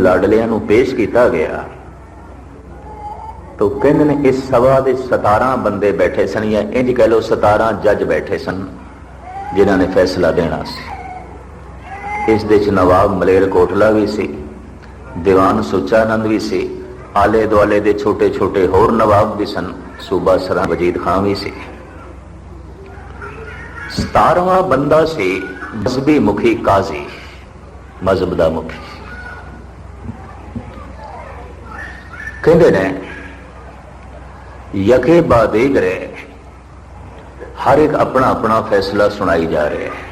ਲਾਡਲਿਆਂ ਨੂੰ ਪੇਸ਼ ਕੀਤਾ ਗਿਆ। ਤੋ ਕਹਿੰਦੇ ਨੇ ਇਸ ਸਭਾ ਦੇ 17 ਬੰਦੇ ਬੈਠੇ ਸਨ ਜਾਂ ਇੰਜ ਕਹਿ ਲਓ 17 ਜੱਜ ਬੈਠੇ ਸਨ, ਜਿਨ੍ਹਾਂ ਨੇ ਫੈਸਲਾ ਦੇਣਾ ਸੀ। ਇਸ ਦੇ ਚ ਨਵਾਬ ਮਲੇਰ ਕੋਟਲਾ ਵੀ ਸੀ, ਦੀਵਾਨ ਸੁਚਾਨੰਦ ਵੀ ਸੀ, ਆਲੇ ਦੁਆਲੇ ਦੇ ਛੋਟੇ ਛੋਟੇ ਹੋਰ ਨਵਾਬ ਵੀ ਸਨ, ਸੂਬਾ ਸਰਾਂ ਵਜੀਦ ਖਾਨ ਵੀ ਸੀ। 17ਵਾਂ ਬੰਦਾ ਸੀ ਮਜ਼ਹਬੀ ਮੁਖੀ ਕਾਜ਼ੀ, ਮਜ਼ਹਬ ਦਾ ਮੁਖੀ। ਕਹਿੰਦੇ ਨੇ ਯਕੇ ਬਾਦੀਗਰੇ ਹਰ ਇੱਕ ਆਪਣਾ ਆਪਣਾ ਫੈਸਲਾ ਸੁਣਾਈ ਜਾ ਰਿਹਾ ਹੈ।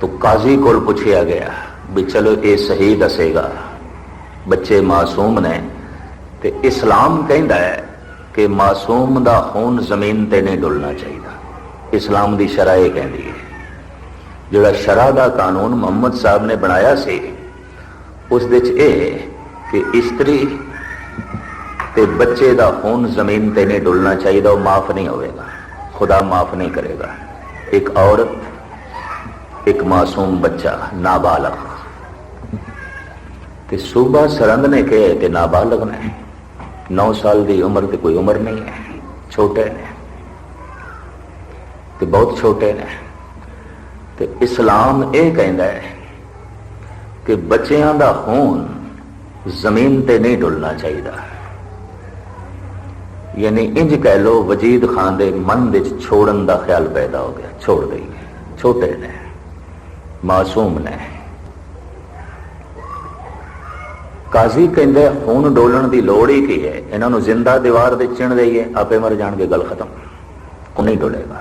ਤੋ ਕਾਜ਼ੀ ਕੋਲ ਪੁੱਛਿਆ ਗਿਆ ਵੀ ਚਲੋ ਇਹ ਸਹੀ ਦੱਸੇਗਾ। ਬੱਚੇ ਮਾਸੂਮ ਨੇ ਤੇ ਇਸਲਾਮ ਕਹਿੰਦਾ ਹੈ ਕਿ ਮਾਸੂਮ ਦਾ ਖੂਨ ਜ਼ਮੀਨ ਤੇ ਨਹੀਂ ਡੁੱਲਣਾ ਚਾਹੀਦਾ। ਇਸਲਾਮ ਦੀ ਸ਼ਰਅ ਇਹ ਕਹਿੰਦੀ ਹੈ। ਜਿਹੜਾ ਸ਼ਰਅ ਦਾ ਕਾਨੂੰਨ ਮੁਹੰਮਦ ਸਾਹਿਬ ਨੇ ਬਣਾਇਆ ਸੀ, ਉਸ ਵਿੱਚ ਇਹ ਕਿ ਇਸਤਰੀ ਤੇ ਬੱਚੇ ਦਾ ਖੂਨ ਜ਼ਮੀਨ ਤੇ ਨਹੀਂ ਡੁੱਲਣਾ ਚਾਹੀਦਾ, ਉਹ ਮਾਫ ਨਹੀਂ ਹੋਵੇਗਾ। ਖੁਦਾ ਮਾਫ ਨਹੀਂ ਕਰੇਗਾ। ਇੱਕ ਔਰਤ, ਇੱਕ ਮਾਸੂਮ ਬੱਚਾ, ਨਾਬਾਲਗ। ਤੇ ਸੂਬਾ ਸਰੰਦ ਨੇ ਕਿਹਾ ਕਿ ਨਾਬਾਲਗ ਨੇ। 9 ਸਾਲ ਦੀ ਉਮਰ ਤੇ ਕੋਈ ਉਮਰ ਨਹੀਂ ਹੈ। ਛੋਟੇ ਨੇ। ਤੇ ਬਹੁਤ ਛੋਟੇ ਨੇ। ਤੇ ਇਸਲਾਮ ਇਹ ਕਹਿੰਦਾ ਹੈ ਕਿ ਬੱਚਿਆਂ ਦਾ ਖੂਨ ਜ਼ਮੀਨ ਤੇ ਨਹੀਂ ਡੁੱਲਣਾ ਚਾਹੀਦਾ। ਯਾਨੀ ਇੰਜ ਕਹਿ ਲੋ ਵਜੀਦ ਖਾਨ ਦੇ ਮਨ ਵਿੱਚ ਛੋੜਨ ਦਾ ਖਿਆਲ ਪੈਦਾ ਹੋ ਗਿਆ। ਛੋੜ ਦੇਈ ਛੋਟੇ ਨੇ, ਮਾਸੂਮ ਨੇ। ਕਾਜ਼ੀ ਕਹਿੰਦੇ, ਹੁਣ ਡੋਲਣ ਦੀ ਲੋੜ ਹੀ ਕੀ ਹੈ? ਇਹਨਾਂ ਨੂੰ ਜ਼ਿੰਦਾ ਦੀਵਾਰ ਦੇ ਚਿਣ ਦਈਏ, ਆਪੇ ਮਰ ਜਾਣਗੇ, ਗੱਲ ਖਤਮ। ਉਹ ਨਹੀਂ ਡੋਲੇਗਾ।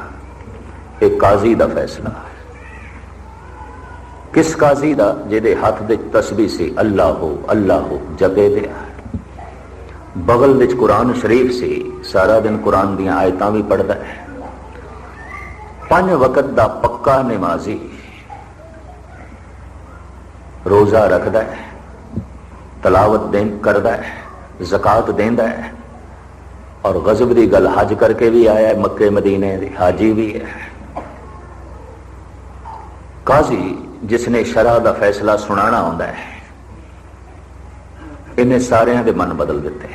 ਇਹ ਕਾਜ਼ੀ ਦਾ ਫੈਸਲਾ ਹੈ। ਕਿਸ ਕਾਜ਼ੀ ਦਾ, ਜਿਹਦੇ ਹੱਥ ਦੇ ਤਸਬੀਹ ਸੀ, ਅੱਲਾਹੂ ਅੱਲਾਹੂ ਜਪੇ ਦੇ ਬਗਲ ਵਿੱਚ ਕੁਰਾਨ ਸ਼ਰੀਫ ਸੀ, ਸਾਰਾ ਦਿਨ ਕੁਰਾਨ ਦੀਆਂ ਆਇਤਾਂ ਵੀ ਪੜ੍ਹਦਾ ਹੈ। ਪੰਜ ਵਕਤ ਦਾ ਪੱਕਾ ਨਮਾਜ਼ੀ ਰੋਜ਼ਾ ਰੱਖਦਾ ਹੈ, ਤਲਾਵਤ ਦੇਂ ਕਰਦਾ ਹੈ, ਜ਼ਕਾਤ ਦਿੰਦਾ ਹੈ, ਔਰ ਗਜ਼ਬ ਦੀ ਗੱਲ ਹਜ ਕਰਕੇ ਵੀ ਆਇਆ ਹੈ, ਮੱਕੇ ਮਦੀਨੇ ਦੇ ਹਾਜੀ ਵੀ ਹੈ। ਕਾਜ਼ੀ ਜਿਸਨੇ ਸ਼ਰਾ ਦਾ ਫੈਸਲਾ ਸੁਣਾਣਾ ਆਉਂਦਾ ਹੈ, ਇਹਨੇ ਸਾਰਿਆਂ ਦੇ ਮਨ ਬਦਲ ਦਿੱਤੇ।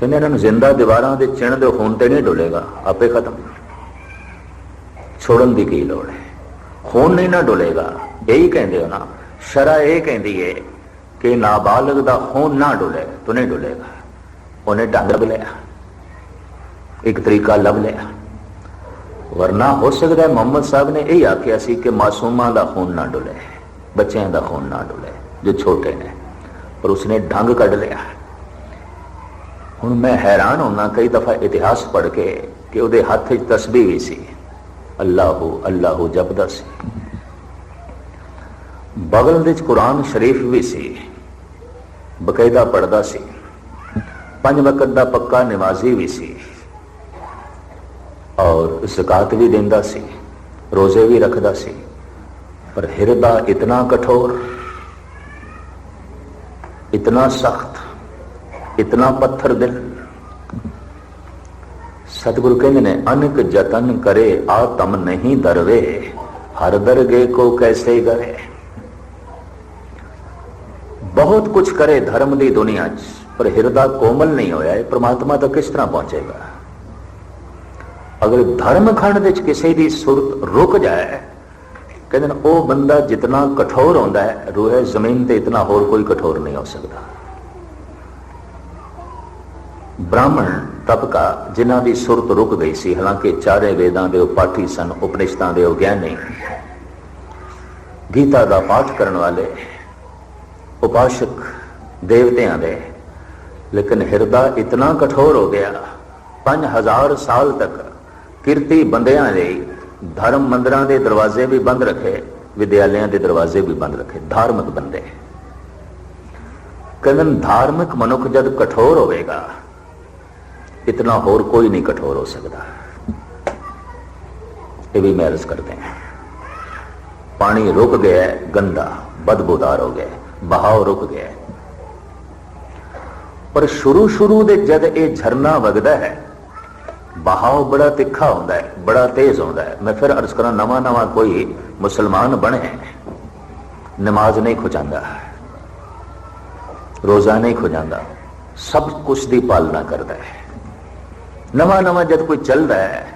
ਕਹਿੰਦੇ ਇਹਨਾਂ ਨੂੰ ਜ਼ਿੰਦਾ ਦੀਵਾਰਾਂ ਦੇ ਚਿਣ ਦੇ ਹੋਣ ਤੇ ਨਹੀਂ ਡੁੱਲੇਗਾ, ਆਪੇ ਖਤਮ। ਛੋੜਨ ਦੀ ਕੀ ਲੋੜ ਹੈ? ਖੂਨ ਨਹੀਂ ਨਾ ਡੁੱਲੇਗਾ, ਇਹੀ ਕਹਿੰਦੇ ਹੋ ਨਾ। ਸ਼ਰਾ ਇਹ ਕਹਿੰਦੀ ਹੈ ਕਿ ਨਾਬਾਲਗ ਦਾ ਖੂਨ ਨਾ ਡੁੱਲੇ, ਤੂੰ ਨਹੀਂ ਡੁੱਲੇਗਾ। ਉਹਨੇ ਢੰਗ ਲੱਭ ਲਿਆ। ਇੱਕ ਤਰੀਕਾ ਲੱਭ ਲਿਆ। ਵਰਨਾ ਹੋ ਸਕਦਾ ਮੁਹੰਮਦ ਸਾਹਿਬ ਨੇ ਇਹ ਆਖਿਆ ਸੀ ਕਿ ਮਾਸੂਮਾਂ ਦਾ ਖੂਨ ਨਾ ਡੁੱਲੇ, ਬੱਚਿਆਂ ਦਾ ਖੂਨ ਨਾ ਡੁੱਲੇ, ਜੋ ਛੋਟੇ ਨੇ, ਪਰ ਉਸਨੇ ਢੰਗ ਕੱਢ ਲਿਆ। ਹੁਣ ਮੈਂ ਹੈਰਾਨ ਹੁੰਦਾ ਕਈ ਦਫਾ ਇਤਿਹਾਸ ਪੜ੍ਹ ਕੇ ਕਿ ਉਹਦੇ ਹੱਥ ਵਿੱਚ ਤਸਬੀਹ ਵੀ ਸੀ। ਅੱਲਾਹੂ ਅੱਲਾਹੂ ਜਪਦਾ ਸੀ। ਬਗਲ ਵਿੱਚ ਕੁਰਾਨ ਸ਼ਰੀਫ ਵੀ ਸੀ। ਬਕਾਇਦਾ ਪੜਦਾ ਸੀ। ਪੰਜ ਵਕਤ ਦਾ ਪੱਕਾ ਨਮਾਜ਼ੀ ਵੀ ਸੀ। ਔਰ ਜ਼ਕਾਤ ਵੀ ਦਿੰਦਾ ਸੀ, ਰੋਜ਼ੇ ਵੀ ਰੱਖਦਾ ਸੀ, ਪਰ ਹਿਰਦਾ ਇਤਨਾ ਕਠੋਰ, ਇਤਨਾ ਸਖਤ, ਇਤਨਾ ਪੱਥਰ ਦਿਲ। ਸਤਿਗੁਰੂ ਕਹਿੰਦੇ ਨੇ, ਅਨਕ ਜਤਨ ਕਰੇ, ਆਤਮ ਨਹੀਂ ਦਰਵੇ, ਹਰ ਦਰਗੇ ਕੋ ਕੈਸੇ ਗਏ ਬਹੁਤ ਕੁਝ ਕਰੇ ਧਰਮ ਦੀ ਦੁਨੀਆ 'ਚ, ਪਰ ਹਿਰਦਾ ਕੋਮਲ ਨਹੀਂ ਹੋਇਆ, ਇਹ ਪ੍ਰਮਾਤਮਾ ਤੱਕ ਕਿਸ ਤਰ੍ਹਾਂ ਪਹੁੰਚੇਗਾ? ਅਗਰ ਧਰਮ ਖੰਡ ਵਿੱਚ ਕਿਸੇ ਦੀ ਸੁਰਤ ਰੁਕ ਜਾਏ, ਕਹਿੰਦੇ ਉਹ ਬੰਦਾ ਜਿਤਨਾ ਕਠੋਰ ਹੁੰਦਾ ਹੈ, ਰੂਹੇ ਜ਼ਮੀਨ ਤੇ ਇਤਨਾ ਹੋਰ ਕੋਈ ਕਠੋਰ ਨਹੀਂ ਹੋ ਸਕਦਾ। ਬ੍ਰਾਹਮਣ ਤਬਕਾ ਜਿਨ੍ਹਾਂ ਦੀ ਸੁਰਤ ਰੁਕ ਗਈ ਸੀ, ਹਾਲਾਂਕਿ ਚਾਰੇ ਵੇਦਾਂ ਦੇ ਉਹ ਪਾਠੀ ਸਨ ਉਪਨਿਸ਼ਦਾਂ ਦੇ ਉਹ ਗਿਆਨੀ, ਗੀਤਾ ਦਾ ਪਾਠ ਕਰਨ ਵਾਲੇ, ਉਪਾਸ਼ਕ ਦੇਵਤਿਆਂ ਦੇ, ਲੇਕਿਨ ਹਿਰਦਾ ਇਤਨਾ ਕਠੋਰ ਹੋ ਗਿਆ 5000 ਸਾਲ ਤੱਕ ਕਿਰਤੀ ਬੰਦਿਆਂ ਲਈ ਧਰਮ ਮੰਦਰਾਂ ਦੇ ਦਰਵਾਜ਼ੇ ਵੀ ਬੰਦ ਰੱਖੇ ਵਿਦਿਆਲਿਆਂ ਦੇ ਦਰਵਾਜ਼ੇ ਵੀ ਬੰਦ ਰੱਖੇ ਧਾਰਮਿਕ ਬੰਦੇ। ਕਹਿੰਦੇ ਧਾਰਮਿਕ ਮਨੁੱਖ ਜਦ ਕਠੋਰ ਹੋਵੇਗਾ ਇਤਨਾ ਹੋਰ ਕੋਈ ਨਹੀਂ ਕਠੋਰ ਹੋ ਸਕਦਾ। ਇਹ ਵੀ ਮੈਂ ਅਰਜ਼ ਕਰਦੇ ਹਾਂ। ਪਾਣੀ ਰੁਕ ਗਿਆ ਗੰਦਾ ਬਦਬੂਦਾਰ ਹੋ ਗਿਆ ਹੈ, ਬਹਾਵ ਰੁਕ ਗਿਆ। ਪਰ ਸ਼ੁਰੂ ਸ਼ੁਰੂ ਦੇ ਜਦ ਇਹ ਝਰਨਾ ਵਗਦਾ ਹੈ ਬਹਾਵ ਬੜਾ ਤਿੱਖਾ ਹੁੰਦਾ ਹੈ, ਬੜਾ ਤੇਜ਼ ਹੁੰਦਾ ਹੈ। ਮੈਂ ਫਿਰ ਅਰਜ਼ ਕਰਾਂ, ਨਵਾਂ ਨਵਾਂ ਕੋਈ ਮੁਸਲਮਾਨ ਬਣੇ, ਨਮਾਜ਼ ਨਹੀਂ ਖੁਜਾਂਦਾ, ਰੋਜ਼ਾ ਨਹੀਂ ਖੁਜਾਂਦਾ, ਸਭ ਕੁਝ ਦੀ ਪਾਲਣਾ ਕਰਦਾ ਹੈ। ਨਵਾਂ ਨਵਾਂ ਜਦ ਕੋਈ ਚੱਲਦਾ ਹੈ,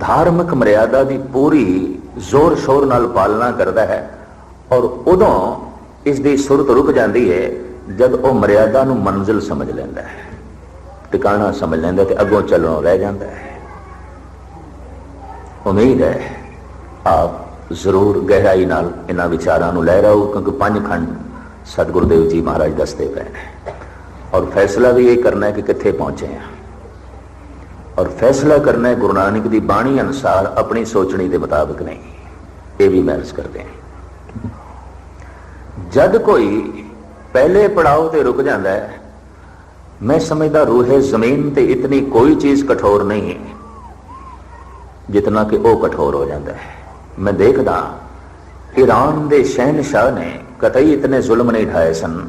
ਧਾਰਮਿਕ ਮਰਿਆਦਾ ਦੀ ਪੂਰੀ ਜ਼ੋਰ ਸ਼ੋਰ ਨਾਲ ਪਾਲਣਾ ਕਰਦਾ ਹੈ ਔਰ ਉਦੋਂ ਇਸ ਦੀ ਸੁਰਤ ਰੁਕ ਜਾਂਦੀ ਹੈ, ਜਦ ਉਹ ਮਰਿਆਦਾ ਨੂੰ ਮੰਜ਼ਿਲ ਸਮਝ ਲੈਂਦਾ ਹੈ। ਟਿਕਾਣਾ ਸਮਝ ਲੈਂਦਾ ਤੇ ਅੱਗੋਂ ਚੱਲਣੋਂ ਰਹਿ ਜਾਂਦਾ ਹੈ। ਉਮੀਦ ਹੈ ਆਪ ਜ਼ਰੂਰ ਗਹਿਰਾਈ ਨਾਲ ਇਹਨਾਂ ਵਿਚਾਰਾਂ ਨੂੰ ਲੈ ਰਹੋ, ਕਿਉਂਕਿ ਪੰਜ ਖੰਡ ਸਤਿਗੁਰਦੇਵ ਜੀ ਮਹਾਰਾਜ ਦੱਸਦੇ ਪਏ ਨੇ। ਔਰ ਫੈਸਲਾ ਵੀ ਇਹ ਕਰਨਾ ਹੈ ਕਿ ਕਿੱਥੇ ਪਹੁੰਚੇ ਹਾਂ। ਔਰ ਫੈਸਲਾ ਕਰਨਾ ਹੈ ਗੁਰੂ ਨਾਨਕ ਦੀ ਬਾਣੀ ਅਨੁਸਾਰ, ਆਪਣੀ ਸੋਚਣੀ ਦੇ ਮੁਤਾਬਕ ਨਹੀਂ। ਇਹ ਵੀ ਮਹਿਰਜ ਕਰਦੇ ਹਾਂ। ਜਦ ਕੋਈ ਪਹਿਲੇ ਪੜਾਅ ਤੇ ਰੁਕ ਜਾਂਦਾ ਹੈ ਮੈਂ ਸਮਝਦਾ ਰੂਹੇ ਜ਼ਮੀਨ ਤੇ ਇਤਨੀ ਕੋਈ ਚੀਜ਼ ਕਠੋਰ ਨਹੀਂ ਹੈ। ਜਿਤਨਾ ਕਿ ਉਹ ਕਠੋਰ ਹੋ ਜਾਂਦਾ ਹੈ। ਮੈਂ ਦੇਖਦਾ, ਈਰਾਨ ਦੇ ਸ਼ਹਿਨशाह ਨੇ ਕਤਈ ਇਤਨੇ ਜ਼ੁਲਮ ਨਹੀਂ ਢਾਏ ਸਨ,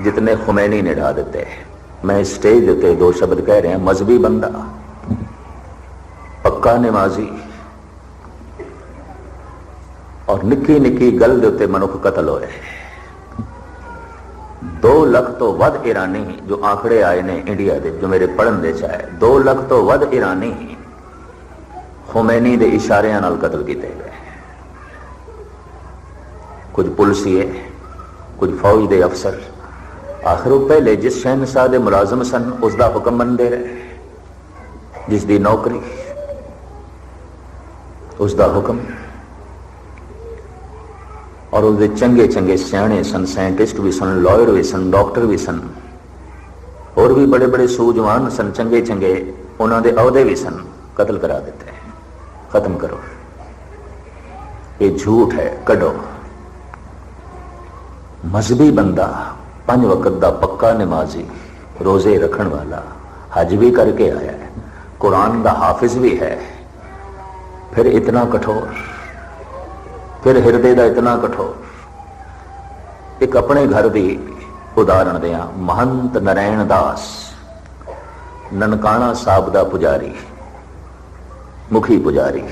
ਜਿਤਨੇ ਖੁਮੈਨੀ ਨੇ ਢਾ ਦਿੱਤੇ। ਮੈਂ ਸਟੇਜ ਉੱਤੇ ਦੋ ਸ਼ਬਦ ਕਹਿ ਰਿਹਾ, ਮਜ਼ਬੀ ਬੰਦਾ। ਪੱਕਾ ਨਮਾਜ਼ੀ ਔਰ ਨਿੱਕੀ ਨਿੱਕੀ ਗੱਲ ਦੇ ਉੱਤੇ ਮਨੁੱਖ ਕਤਲ ਹੋਏ 2 ਲੱਖ ਤੋਂ ਵੱਧ ਇਰਾਨੀ ਜੋ ਆંકੜੇ ਆਏ ਨੇ ਇੰਡੀਆ ਦੇ, ਜੋ ਮੇਰੇ ਪੜਨ ਦੇ ਚਾਹੇ 2 ਲੱਖ ਤੋਂ ਵੱਧ ਇਰਾਨੀ ਖੁਮੈਨੀ ਦੇ ਇਸ਼ਾਰਿਆਂ ਨਾਲ ਕਤਲ ਕੀਤੇ ਗਏ। ਕੁਝ ਪੁਲਸੀਏ, ਕੁਝ ਫੌਜ ਦੇ ਅਫਸਰ, ਆਖਰ ਉਹ ਪਹਿਲੇ ਜਿਸ ਸ਼ਹਿਨशाह ਦੇ ਮੁਲਾਜ਼ਮ ਸਨ, ਉਸ ਦਾ ਹੁਕਮ ਮੰਨਦੇ ਰਹੇ। ਜਿਸ ਦੀ ਨੌਕਰੀ, ਉਸ ਦਾ ਹੁਕਮ ਔਰ ਉਹਦੇ ਚੰਗੇ ਚੰਗੇ ਸਿਆਣੇ ਸਨ ਸਾਇੰਟਿਸਟ ਵੀ ਸਨ ਲਾਇਰ ਵੀ ਸਨ ਡਾਕਟਰ ਵੀ ਸਨ। ਹੋਰ ਵੀ ਬੜੇ ਬੜੇ ਸੂਝਵਾਨ ਸਨ, ਚੰਗੇ ਚੰਗੇ ਉਹਨਾਂ ਦੇ ਅਹੁਦੇ ਵੀ ਸਨ। ਕਤਲ ਕਰਾ ਦਿੱਤੇ। ਖਤਮ ਕਰੋ। ਇਹ ਝੂਠ ਹੈ, ਕੱਢੋ। ਮਜ਼ਬੀ ਬੰਦਾ ਪੰਜ ਵਕਤ ਦਾ ਪੱਕਾ ਨਮਾਜ਼ੀ, ਰੋਜ਼ੇ ਰੱਖਣ ਵਾਲਾ, ਹਜ ਵੀ ਕਰਕੇ ਆਇਆ ਹੈ। ਕੁਰਾਨ ਦਾ ਹਾਫਿਜ਼ ਵੀ ਹੈ। ਫਿਰ ਇਤਨਾ ਕਠੋਰ। ਫਿਰ ਹਿਰਦੇ ਦਾ ਇਤਨਾ ਕਠੋਰ। ਇੱਕ ਆਪਣੇ ਘਰ ਦੀ ਉਦਾਹਰਣ ਦਿਆਂ, ਮਹੰਤ ਨਰੈਣ ਦਾਸ, ਨਨਕਾਣਾ ਸਾਹਿਬ ਦਾ ਪੁਜਾਰੀ, ਮੁਖੀ ਪੁਜਾਰੀ।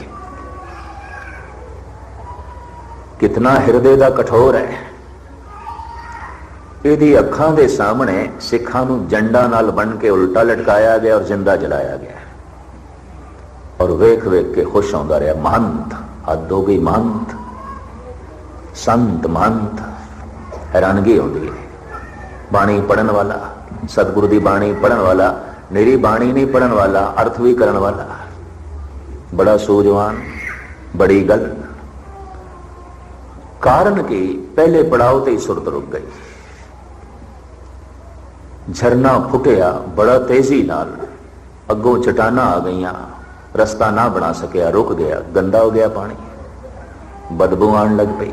ਕਿਤਨਾ ਹਿਰਦੇ ਦਾ ਕਠੋਰ ਹੈ। ਇਹਦੀ ਅੱਖਾਂ ਦੇ ਸਾਹਮਣੇ ਸਿੱਖਾਂ ਨੂੰ ਜੰਡਾ ਨਾਲ ਬਣ ਕੇ ਉਲਟਾ ਲਟਕਾਇਆ ਗਿਆ ਔਰ ਜਿੰਦਾ ਜਲਾਇਆ ਗਿਆ। ਔਰ ਵੇਖ ਵੇਖ ਕੇ ਖੁਸ਼ ਹੁੰਦਾ ਰਿਹਾ, ਮਹੰਤ, ਹੱਦ ਹੋ ਗਈ ਮਹੰਤ। ਸੰਤ ਮਹੰਤ ਹੈਰਾਨਗੀ ਆਉਂਦੀ ਹੈ ਬਾਣੀ ਪੜਨ ਵਾਲਾ, ਸਤਿਗੁਰੂ ਦੀ ਬਾਣੀ ਪੜਨ ਵਾਲਾ ਮੇਰੀ ਬਾਣੀ ਨਹੀਂ ਪੜਨ ਵਾਲਾ, ਅਰਥ ਵੀ ਕਰਨ ਵਾਲਾ। ਬੜਾ ਸੂਝਵਾਨ, ਬੜੀ ਗੱਲ। ਕਾਰਨ ਕਿ? ਪਹਿਲੇ ਪੜਾਅ ਤੇ ਹੀ ਸੁਰਤ ਰੁਕ ਗਈ। ਝਰਨਾ ਫੁੱਟਿਆ, ਬੜਾ ਤੇਜ਼ੀ ਨਾਲ। ਅੱਗੋਂ ਚਟਾਨਾ ਆ ਗਈਆਂ, ਰਸਤਾ ਨਾ ਬਣਾ ਸਕਿਆ, ਰੁਕ ਗਿਆ, ਗੰਦਾ ਹੋ ਗਿਆ ਪਾਣੀ। ਬਦਬੂ ਆਣ ਲੱਗ ਪਈ।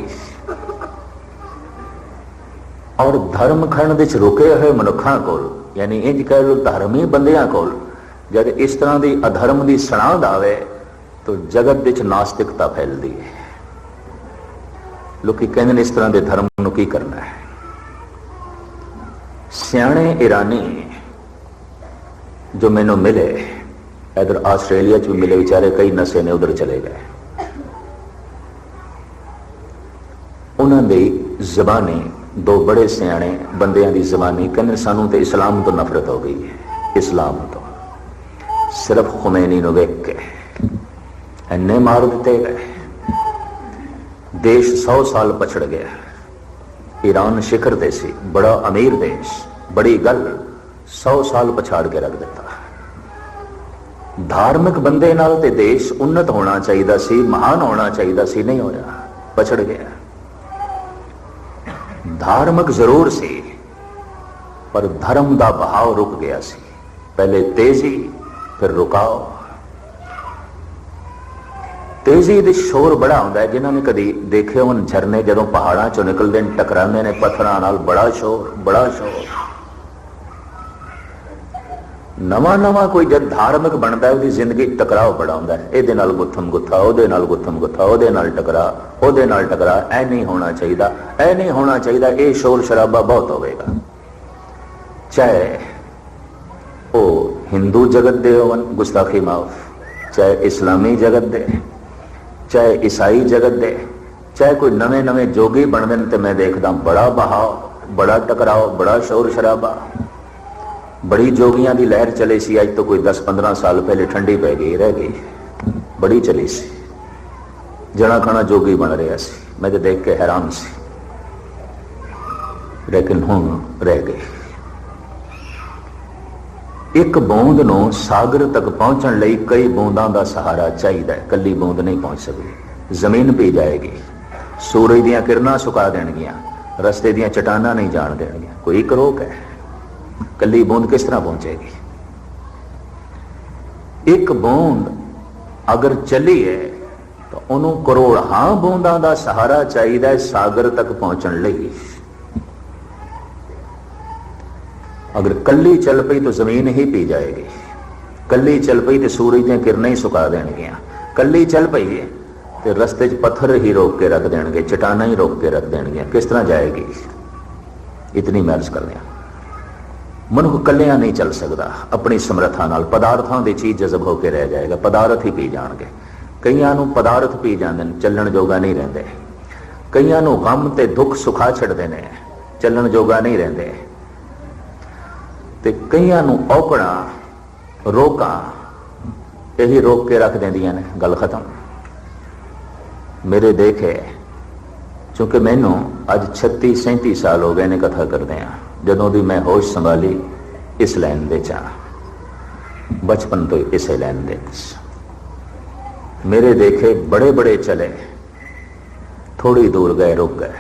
ਔਰ ਧਰਮ ਖੰਡ ਵਿੱਚ ਰੁਕੇ ਹੋਏ ਮਨੁੱਖਾਂ ਕੋਲ, ਯਾਨੀ ਇੰਜ ਕਹਿ ਲੋ ਧਰਮੀ ਬੰਦਿਆਂ ਕੋਲ, ਜਦ ਇਸ ਤਰ੍ਹਾਂ ਦੀ ਅਧਰਮ ਦੀ ਸਣਾਂਦ ਆਵੇ, ਤਾਂ ਜਗਤ ਵਿੱਚ ਨਾਸਤਿਕਤਾ ਫੈਲਦੀ ਹੈ। ਲੋਕੀ ਕਹਿੰਦੇ ਨੇ ਇਸ ਤਰ੍ਹਾਂ ਦੇ ਧਰਮ ਨੂੰ ਕੀ ਕਰਨਾ ਹੈ? ਸਿਆਣੇ ਇਰਾਨੀ ਜੋ ਮੈਨੂੰ ਮਿਲੇ, ਇਧਰ ਆਸਟ੍ਰੇਲੀਆ ਚ ਵੀ ਮਿਲੇ ਵਿਚਾਰੇ, ਕਈ ਨਸ਼ੇ ਨੇ ਉਧਰ ਚਲੇ ਗਏ। ਉਹਨਾਂ ਦੀ ਜ਼ਬਾਨੀ ਦੋ ਬੜੇ ਸਿਆਣੇ ਬੰਦਿਆਂ ਦੀ ਜ਼ਬਾਨੀ ਕਹਿੰਦੇ ਸਾਨੂੰ ਤੇ ਇਸਲਾਮ ਤੋਂ ਨਫ਼ਰਤ ਹੋ ਗਈ ਹੈ, ਇਸਲਾਮ ਤੋਂ। ਸਿਰਫ ਖੁਮੈਨੀ ਨੂੰ ਵੇਖ ਕੇ ਐਨੇ ਮਾਰ ਦਿੱਤੇ ਗਏ। ਦੇਸ਼ 100 ਸਾਲ ਪਛੜ ਗਿਆ। ਈਰਾਨ ਸਿਖਰ ਦੇ ਸੀ, ਬੜਾ ਅਮੀਰ ਦੇਸ਼, ਬੜੀ ਗੱਲ 100 ਸਾਲ ਪਛਾੜ ਕੇ ਰੱਖ ਦਿੱਤਾ। ਧਾਰਮਿਕ ਬੰਦੇ ਨਾਲ ਤੇ ਦੇਸ਼ ਉન્નਤ ਹੋਣਾ ਚਾਹੀਦਾ ਸੀ, ਮਹਾਨ ਹੋਣਾ ਚਾਹੀਦਾ ਸੀ, ਨਹੀਂ ਹੋਇਆ, ਪਛੜ ਗਿਆ। ਧਾਰਮਿਕ ਜ਼ਰੂਰ ਸੀ, ਪਰ ਧਰਮ ਦਾ ਬਹਾਵ ਰੁਕ ਗਿਆ ਸੀ। ਪਹਿਲੇ ਤੇਜ਼ੀ, ਫਿਰ ਰੁਕਾਓ ਤੇਜ਼ੀ ਦੇ ਸ਼ੋਰ ਬੜਾ ਹੁੰਦਾ ਹੈ, ਜਿਨ੍ਹਾਂ ਨੇ ਕਦੀ ਦੇਖੇ ਹੋਣ ਝਰਨੇ ਜਦੋਂ ਪਹਾੜਾਂ ਚੋਂ ਨਿਕਲਦੇ ਨੇ, ਟਕਰਾਉਂਦੇ ਨੇ, ਪੱਥਰਾਂ ਨਾਲ ਬੜਾ ਸ਼ੋਰ ਬੜਾ ਸ਼ੋਰ। ਨਵਾਂ ਨਵਾਂ ਕੋਈ ਜਦ ਧਾਰਮਿਕ ਬਣਦਾ ਉਹਦੀ ਜ਼ਿੰਦਗੀ ਟਕਰਾਓ ਬੜਾ ਹੁੰਦਾ ਹੈ। ਇਹਦੇ ਨਾਲ ਗੁੱਥਮ ਗੁੱਥਾ, ਉਹਦੇ ਨਾਲ ਗੁੱਥਮ ਗੁੱਥਾ, ਉਹਦੇ ਨਾਲ ਟਕਰਾ ਉਹਦੇ ਨਾਲ ਟਕਰਾ ਐ ਨਹੀਂ ਹੋਣਾ ਚਾਹੀਦਾ, ਐ ਨਹੀਂ ਹੋਣਾ ਚਾਹੀਦਾ, ਇਹ ਸ਼ੋਰ ਸ਼ਰਾਬਾ ਬਹੁਤ ਹੋਵੇਗਾ। ਚਾਹੇ ਉਹ ਹਿੰਦੂ ਜਗਤ ਦੇ ਹੋਵਨ ਗੁਸਤਾਖੀ ਮਾਫ, ਚਾਹੇ ਇਸਲਾਮੀ ਜਗਤ ਦੇ, ਚਾਹੇ ਈਸਾਈ ਜਗਤ ਦੇ, ਚਾਹੇ ਕੋਈ ਨਵੇਂ ਨਵੇਂ ਜੋਗੀ ਬਣਦੇ ਨੇ ਤੇ ਮੈਂ ਦੇਖਦਾ ਬੜਾ ਬਹਾਵ ਬੜਾ ਟਕਰਾਓ ਬੜਾ ਸ਼ੋਰ ਸ਼ਰਾਬਾ। ਬੜੀ ਜੋਗੀਆਂ ਦੀ ਲਹਿਰ ਚਲੇ ਸੀ, ਅੱਜ ਤੋਂ ਕੋਈ 10-15 ਸਾਲ ਪਹਿਲੇ ਠੰਡੀ ਪੈ ਗਈ, ਰਹਿ ਗਈ। ਬੜੀ ਚਲੀ ਸੀ। ਜਣਾ ਖਣਾ ਜੋਗੀ ਬਣ ਰਿਹਾ ਸੀ। ਮੈਂ ਤੇ ਦੇਖ ਕੇ ਹੈਰਾਨ ਸੀ। ਲੇਕਿਨ ਹੁਣ ਰਹਿ ਗਏ ਇੱਕ ਬੂੰਦ ਨੂੰ ਸਾਗਰ ਤੱਕ ਪਹੁੰਚਣ ਲਈ ਕਈ ਬੂੰਦਾਂ ਦਾ ਸਹਾਰਾ ਚਾਹੀਦਾ ਹੈ। ਕੱਲੀ ਬੂੰਦ ਨਹੀਂ ਪਹੁੰਚ ਸਕਦੀ। ਜ਼ਮੀਨ ਪੀ ਜਾਏਗੀ। ਸੂਰਜ ਦੀਆਂ ਕਿਰਨਾਂ ਸੁਕਾ ਦੇਣਗੀਆਂ। ਰਸਤੇ ਦੀਆਂ ਚਟਾਨਾਂ ਨਹੀਂ ਜਾਣ ਦੇਣਗੀਆਂ। ਕੋਈ ਇੱਕ ਰੋਕ ਹੈ। ਕੱਲੀ ਬੂੰਦ ਕਿਸ ਤਰ੍ਹਾਂ ਪਹੁੰਚੇਗੀ ਇੱਕ ਬੂੰਦ ਅਗਰ ਚੱਲੀ ਹੈ, ਤਾਂ ਉਹਨੂੰ ਕਰੋੜਾਂ ਬੂੰਦਾਂ ਦਾ ਸਹਾਰਾ ਚਾਹੀਦਾ ਹੈ ਸਾਗਰ ਤੱਕ ਪਹੁੰਚਣ ਲਈ। ਅਗਰ ਕੱਲੀ ਚੱਲ ਪਈ ਤਾਂ ਜ਼ਮੀਨ ਹੀ ਪੀ ਜਾਏਗੀ। ਕੱਲੀ ਚੱਲ ਪਈ ਤੇ ਸੂਰਜ ਦੀਆਂ ਕਿਰਨਾਂ ਹੀ ਸੁਕਾ ਦੇਣਗੀਆਂ। ਕੱਲੀ ਚੱਲ ਪਈ ਹੈ ਤੇ ਰਸਤੇ 'ਚ ਪੱਥਰ ਹੀ ਰੋਕ ਕੇ ਰੱਖ ਦੇਣਗੇ, ਚਟਾਨਾਂ ਹੀ ਰੋਕ ਕੇ ਰੱਖ ਦੇਣਗੀਆਂ। ਕਿਸ ਤਰ੍ਹਾਂ ਜਾਏਗੀ? ਇਤਨੀ ਮਹਿਰਜ ਕਰਦੇ ਆ ਮਨੁੱਖ ਕੱਲਿਆਂ ਨਹੀਂ ਚੱਲ ਸਕਦਾ। ਆਪਣੀ ਸਮਰੱਥਾ ਨਾਲ ਪਦਾਰਥਾਂ ਦੀ ਚੀਜ਼ ਜਜ਼ਬ ਹੋ ਕੇ ਰਹਿ ਜਾਏਗਾ, ਪਦਾਰਥ ਹੀ ਪੀ ਜਾਣਗੇ। ਕਈਆਂ ਨੂੰ ਪਦਾਰਥ ਪੀ ਜਾਂਦੇ ਨੇ, ਚੱਲਣ ਜੋਗਾ ਨਹੀਂ ਰਹਿੰਦੇ। ਕਈਆਂ ਨੂੰ ਗਮ ਤੇ ਦੁੱਖ ਸੁਖਾ ਛੱਡਦੇ ਨੇ, ਚੱਲਣ ਜੋਗਾ ਨਹੀਂ ਰਹਿੰਦੇ। ਤੇ ਕਈਆਂ ਨੂੰ ਔਕੜਾਂ, ਰੋਕਾਂ, ਇਹੀ ਰੋਕ ਕੇ ਰੱਖ ਦਿੰਦੀਆਂ ਨੇ, ਗੱਲ ਖਤਮ। ਮੇਰੇ ਦੇਖੇ, ਕਿਉਂਕਿ ਮੈਨੂੰ ਅੱਜ 36 37 ਸਾਲ ਹੋ ਗਏ ਨੇ ਕਥਾ ਕਰਦੇ ਆ। ਜਦੋਂ ਦੀ ਮੈਂ ਹੋਸ਼ ਸੰਭਾਲੀ ਇਸ ਲਾਈਨ ਦੇ ਚਾ ਬਚਪਨ ਤੋਂ ਇਸੇ ਲਾਈਨ ਦੇ ਵਿੱਚ। ਮੇਰੇ ਦੇਖੇ ਬੜੇ ਬੜੇ ਚਲੇ। ਥੋੜੀ ਦੂਰ ਗਏ, ਰੁਕ ਗਏ,